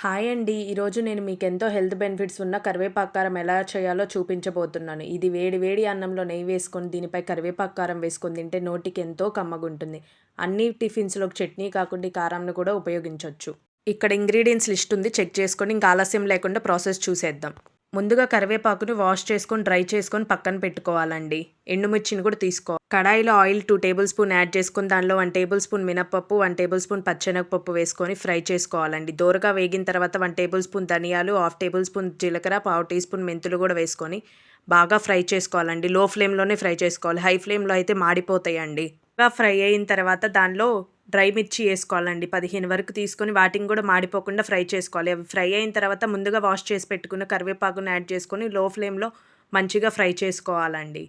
Hi అండి. ఈరోజు నేను మీకు ఎంతో హెల్త్ బెనిఫిట్స్ ఉన్న కరివేపాకు కారం ఎలా చేయాలో చూపించబోతున్నాను. ఇది వేడి వేడి అన్నంలో నెయ్యి వేసుకొని దీనిపై కరివేపాకు కారం వేసుకొని తింటే నోటికి ఎంతో కమ్మగుంటుంది. అన్ని టిఫిన్స్లోకి చట్నీ కాకుండా కారంను కూడా ఉపయోగించవచ్చు ఇక్కడ ఇంగ్రీడియంట్స్ లిస్ట్ ఉంది. చెక్ చేసుకొని ఇంకా ఆలస్యం లేకుండా ప్రాసెస్ చూసేద్దాం. ముందుగా కరివేపాకుని వాష్ చేసుకొని డ్రై చేసుకొని పక్కన పెట్టుకోవాలండి. ఎండుమిర్చిని కూడా తీసుకోవాలి కడాయిలో oil two tablespoon add చేసుకొని దానిలో వన్ టేబుల్ స్పూన్ మినప్పప్పు వన్ టేబుల్ స్పూన్ పచ్చెనగపప్పు వేసుకొని ఫ్రై చేసుకోవాలండి. దోరగా వేగిన తర్వాత వన్ టేబుల్ స్పూన్ ధనియాలు హాఫ్ టేబుల్ స్పూన్ జీలకర్ర పావు టీ స్పూన్ మెంతులు కూడా వేసుకొని బాగా ఫ్రై చేసుకోవాలండి. లో ఫ్లేమ్లోనే ఫ్రై చేసుకోవాలి. హై ఫ్లేమ్లో అయితే మాడిపోతాయండి. బాగా ఫ్రై అయిన తర్వాత దానిలో డ్రై మిర్చి వేసుకోవాలండి. పదిహేను వరకు తీసుకొని వాటిని కూడా మాడిపోకుండా ఫ్రై చేసుకోవాలి. అవి ఫ్రై అయిన తర్వాత ముందుగా వాష్ చేసి పెట్టుకున్న కరివేపాకును యాడ్ చేసుకొని లో ఫ్లేమ్లో మంచిగా ఫ్రై చేసుకోవాలండి.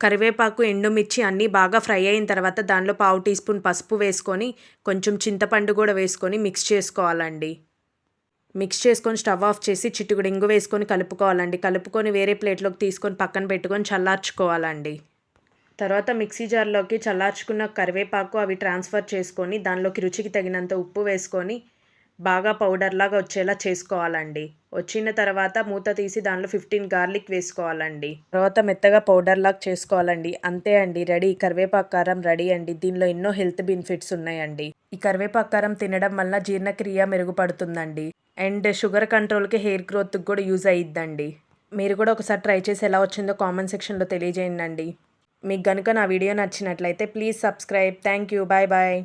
కరివేపాకు ఎండుమిర్చి అన్నీ బాగా ఫ్రై అయిన తర్వాత దానిలో పావు టీ స్పూన్ పసుపు వేసుకొని కొంచెం చింతపండు కూడా వేసుకొని మిక్స్ చేసుకోవాలండి. మిక్స్ చేసుకొని స్టవ్ ఆఫ్ చేసి చిట్టుకుడు ఇంగు వేసుకొని కలుపుకోవాలండి. కలుపుకొని వేరే ప్లేట్లోకి తీసుకొని పక్కన పెట్టుకొని చల్లార్చుకోవాలండి. తర్వాత మిక్సీ జార్లోకి చల్లార్చుకున్న కరివేపాకు అవి ట్రాన్స్ఫర్ చేసుకొని దానిలోకి రుచికి తగినంత ఉప్పు వేసుకొని బాగా పౌడర్లాగా వచ్చేలా చేసుకోవాలండి. వచ్చిన తర్వాత మూత తీసి దానిలో ఫిఫ్టీన్ గార్లిక్ వేసుకోవాలండి. తర్వాత మెత్తగా పౌడర్లాగా చేసుకోవాలండి. అంతే అండి రెడీ. కరివేపాకు కారం రెడీ అండి. దీనిలో ఎన్నో హెల్త్ బెనిఫిట్స్ ఉన్నాయండి. ఈ కరివేపాకు కారం తినడం వల్ల జీర్ణక్రియ మెరుగుపడుతుందండి. అండ్ షుగర్ కంట్రోల్కి హెయిర్ గ్రోత్కి కూడా యూజ్ అయ్యిద్దండి మీరు కూడా ఒకసారి ట్రై చేసి ఎలా వచ్చిందో కామెంట్ సెక్షన్లో తెలియజేయండి మీకు కనుక నా వీడియో నచ్చినట్లయితే please subscribe. Thank you. Bye bye.